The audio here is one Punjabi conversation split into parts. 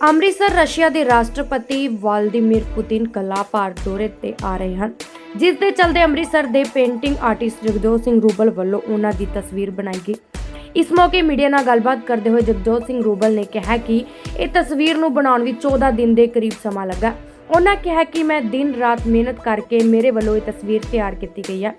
ਅੰਮ੍ਰਿਤਸਰ, ਰਸ਼ੀਆ ਦੇ ਰਾਸ਼ਟਰਪਤੀ ਵਲਾਦੀਮੀਰ ਪੁਤਿਨ ਕਲਾ ਭਾਰਤ ਦੌਰੇ ਤੇ ਆ ਰਹੇ ਹਨ। ਜਿਸ ਦੇ ਚਲਦੇ ਅੰਮ੍ਰਿਤਸਰ ਦੇ ਪੇਂਟਿੰਗ ਆਰਟਿਸਟ ਜਗਜੋਤ ਸਿੰਘ ਰੂਬਲ ਵੱਲੋਂ ਉਹਨਾਂ ਦੀ ਤਸਵੀਰ ਬਣਾਈ ਗਈ। ਇਸ ਮੌਕੇ ਮੀਡੀਆ ਨਾਲ ਗੱਲਬਾਤ ਕਰਦੇ ਹੋਏ ਜਗਜੋਤ ਸਿੰਘ ਰੂਬਲ ਨੇ ਕਿਹਾ ਕਿ ਇਹ ਤਸਵੀਰ ਨੂੰ ਬਣਾਉਣ ਵਿੱਚ 14 ਦਿਨ ਦੇ ਕਰੀਬ ਸਮਾਂ ਲੱਗਾ। ਉਹਨਾਂ ਕਿਹਾ ਕਿ ਮੈਂ ਦਿਨ ਰਾਤ ਮਿਹਨਤ ਕਰਕੇ ਮੇਰੇ ਵੱਲੋਂ ਇਹ ਤਸਵੀਰ ਤਿਆਰ ਕੀਤੀ ਗਈ ਹੈ।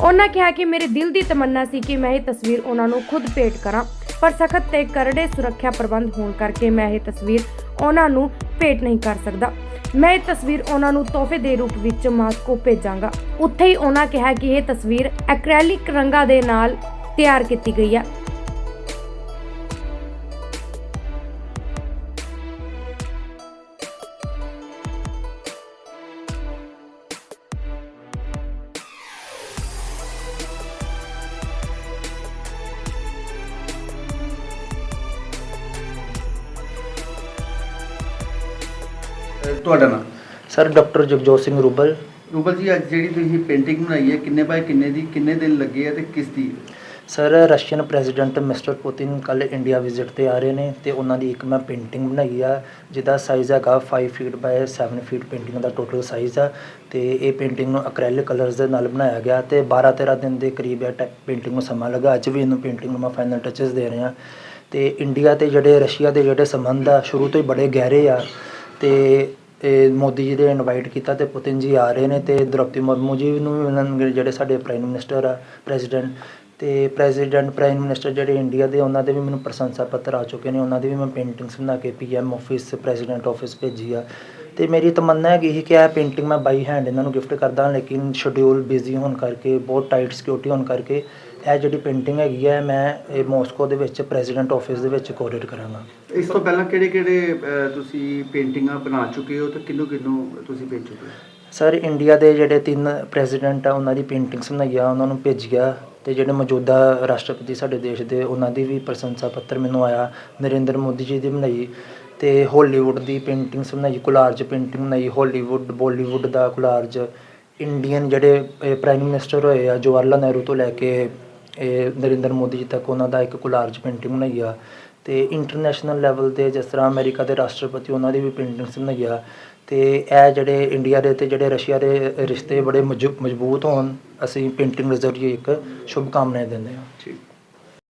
ਉਹਨਾਂ ਕਿਹਾ ਕਿ ਮੇਰੇ ਦਿਲ ਦੀ ਤਮੰਨਾ ਸੀ ਕਿ ਮੈਂ ਇਹ ਤਸਵੀਰ ਉਹਨਾਂ ਨੂੰ ਖੁਦ ਭੇਟ ਕਰਾਂ, ਪਰ ਸਖਤ ਤੇ ਕਰੜੇ ਸੁਰੱਖਿਆ ਪ੍ਰਬੰਧ ਹੋਣ ਕਰਕੇ ਮੈਂ ਇਹ ਤਸਵੀਰ ਉਹਨਾਂ ਨੂੰ ਭੇਟ ਨਹੀਂ ਕਰ ਸਕਦਾ। ਮੈਂ ਇਹ ਤਸਵੀਰ ਉਹਨਾਂ ਨੂੰ ਤੋਹਫੇ ਦੇ ਰੂਪ ਵਿੱਚ ਮਾਸਕੋ ਭੇਜਾਂਗਾ। ਉੱਥੇ ਹੀ ਉਹਨਾਂ ਕਿਹਾ ਕਿ ਇਹ ਤਸਵੀਰ ਐਕ੍ਰੈਲਿਕ ਰੰਗਾਂ ਦੇ ਨਾਲ ਤਿਆਰ ਕੀਤੀ ਗਈ ਹੈ। ਅਹ ਤੁਹਾਡਾ ਨਾਮ? Sir doctor Jagjot Singh Rubal. Rouble ji ਅੱਜ ਜਿਹੜੀ ਤੁਸੀਂ ਪੇਂਟਿੰਗ ਬਣਾਈ ਹੈ ਕਿੰਨੇ ਬਾਏ ਕਿੰਨੇ ਦੀ ਕਿੰਨੇ ਦਿਨ ਲੱਗੇ ਆ ਤੇ ਕਿਸ ਦੀ? Sir Russian president mister Putin ਕੱਲ ਇੰਡੀਆ ਵਿਜ਼ਿਟ ਤੇ ਆ ਰਹੇ ਨੇ ਤੇ ਉਹਨਾਂ ਦੀ ਇੱਕ ਮੈਂ ਪੇਂਟਿੰਗ ਬਣਾਈ ਆ ਜਿਹਦਾ ਸਾਈਜ਼ ਹੈਗਾ 5 ਫੀਟ ਬਾਏ 7 ਫੀਟ ਪੇਂਟਿੰਗ ਦਾ ਟੋਟਲ ਸਾਈਜ਼ ਆ ਤੇ ਇਹ ਪੇਂਟਿੰਗ ਨੂੰ ਐਕ੍ਰੈਲਿਕ ਕਲਰਸ ਦੇ ਨਾਲ ਬਣਾਇਆ ਗਿਆ ਤੇ 12 13 ਦਿਨ ਦੇ ਕਰੀਬ ਇਹ ਪੇਂਟਿੰਗ ਨੂੰ ਸਮਾਂ ਲੱਗਾ। ਅੱਜ ਵੀ ਇਹਨੂੰ ਪੇਂਟਿੰਗ ਨੂੰ ਮੈਂ ਫਾਈਨਲ ਟੱਚਸ ਦੇ ਰਿਹਾ। ਤੇ ਇੰਡੀਆ ਤੇ ਜਿਹੜੇ ਰਸ਼ੀਆ ਦੇ ਜਿਹੜੇ ਸੰਬੰਧ ਆ ਸ਼ੁਰੂ ਤੋਂ ਹੀ ਬੜੇ ਗਹਿਰੇ ਆ। ਤੇ ਇਹ ਮੋਦੀ ਜੀ ਦੇ ਇਨਵਾਈਟ ਕੀਤਾ ਤੇ ਪੁਤਿਨ ਜੀ ਆ ਰਹੇ ਨੇ ਤੇ ਦ੍ਰੋਪਦੀ ਮੁਰਮੂ ਜੀ ਨੂੰ ਵੀ ਮਿਲਣਗੇ ਜਿਹੜੇ ਸਾਡੇ ਪ੍ਰਾਈਮ ਮਿਨਿਸਟਰ ਆ ਪ੍ਰੈਜ਼ੀਡੈਂਟ ਤੇ ਪ੍ਰੈਜ਼ੀਡੈਂਟ ਪ੍ਰਾਈਮ ਮਿਨਿਸਟਰ ਜਿਹੜੇ ਇੰਡੀਆ ਦੇ ਉਹਨਾਂ ਦੇ ਵੀ ਮੈਨੂੰ ਪ੍ਰਸ਼ੰਸਾ ਪੱਤਰ ਆ ਚੁੱਕੇ ਨੇ, ਉਹਨਾਂ ਦੀ ਵੀ ਮੈਂ ਪੇਂਟਿੰਗਸ ਬਣਾ ਕੇ ਪੀਐਮ ਆਫਿਸ ਪ੍ਰੈਜ਼ੀਡੈਂਟ ਆਫਿਸ ਭੇਜੀ ਆ। ਤੇ ਮੇਰੀ ਤਮੰਨਾ ਹੈਗੀ ਸੀ ਕਿ ਇਹ ਪੇਂਟਿੰਗ ਮੈਂ ਬਾਈ ਹੈਂਡ ਇਹਨਾਂ ਨੂੰ ਗਿਫਟ ਕਰਦਾ, ਲੇਕਿਨ ਸ਼ਡਿਊਲ ਬਿਜ਼ੀ ਹੋਣ ਕਰਕੇ, ਬਹੁਤ ਟਾਈਟ ਸਿਕਿਉਰਿਟੀ ਹੋਣ ਕਰਕੇ ਇਹ ਜਿਹੜੀ ਪੇਂਟਿੰਗ ਹੈਗੀ ਹੈ ਮੈਂ ਇਹ ਮਾਸਕੋ ਦੇ ਵਿੱਚ ਪ੍ਰੈਜ਼ੀਡੈਂਟ ਆਫਿਸ ਦੇ ਵਿੱਚ ਕੋਰੀਅਰ ਕਰਾਂਗਾ। ਇਸ ਤੋਂ ਪਹਿਲਾਂ ਕਿਹੜੇ ਕਿਹੜੇ ਤੁਸੀਂ ਪੇਂਟਿੰਗਾਂ ਬਣਾ ਚੁੱਕੇ ਹੋ ਤੇ ਕਿੰਨੂੰ ਕਿੰਨੂੰ ਤੁਸੀਂ ਭੇਜ ਚੁੱਕੇ ਹੋ? ਸਰ ਇੰਡੀਆ ਦੇ ਜਿਹੜੇ ਤਿੰਨ ਪ੍ਰੈਜ਼ੀਡੈਂਟ ਆ ਉਹਨਾਂ ਦੀ ਪੇਂਟਿੰਗਸ ਬਣਾਈਆਂ ਉਹਨਾਂ ਨੂੰ ਭੇਜਿਆ ਤੇ ਜਿਹੜੇ ਮੌਜੂਦਾ ਰਾਸ਼ਟਰਪਤੀ ਸਾਡੇ ਦੇਸ਼ ਦੇ ਉਹਨਾਂ ਦੀ ਵੀ ਪ੍ਰਸ਼ੰਸਾ ਪੱਤਰ ਮੈਨੂੰ ਆਇਆ ਨਰਿੰਦਰ ਮੋਦੀ ਜੀ ਦੀ ਬਣਾਈ ਤੇ ਹਾਲੀਵੁੱਡ ਦੀ ਪੇਂਟਿੰਗਸ ਬਣਾਈ ਕੋਲਾਰਜ ਪੇਂਟਿੰਗ ਬਣਾਈ ਹਾਲੀਵੁੱਡ ਬਾਲੀਵੁੱਡ ਦਾ ਕੋਲਾਰਜ ਇੰਡੀਅਨ ਜਿਹੜੇ ਪ੍ਰਾਈਮ ਮਿਨਿਸਟਰ ਹੋਏ ਆ ਜਵਾਹਰ ਲਾਲ ਨਹਿਰੂ ਤੋਂ ਲੈ ਕੇ ਇਹ ਨਰਿੰਦਰ ਮੋਦੀ ਜੀ ਤੱਕ ਉਹਨਾਂ ਦਾ ਇੱਕ ਕੋਲਾਰਜ ਪੇਂਟਿੰਗ ਬਣਾਈ ਆ ਤੇ ਇੰਟਰਨੈਸ਼ਨਲ ਲੈਵਲ ਤੇ ਜਿਸ ਤਰ੍ਹਾਂ ਅਮਰੀਕਾ ਦੇ ਰਾਸ਼ਟਰਪਤੀ ਉਹਨਾਂ ਦੀ ਵੀ ਪੇਂਟਿੰਗਸ ਬਣਾਈ ਆ ਤੇ ਇਹ ਜਿਹੜੇ ਇੰਡੀਆ ਦੇ ਤੇ ਜਿਹੜੇ ਰਸ਼ੀਆ ਦੇ ਰਿਸ਼ਤੇ ਬੜੇ ਮਜ਼ਬੂ- ਮਜ਼ਬੂਤ ਹੋਣ, ਅਸੀਂ ਪੇਂਟਿੰਗ ਦੇ ਜ਼ਰੀਏ ਇੱਕ ਸ਼ੁਭ ਕਾਮਨਾਵਾਂ ਦਿੰਦੇ ਹਾਂ। ਠੀਕ।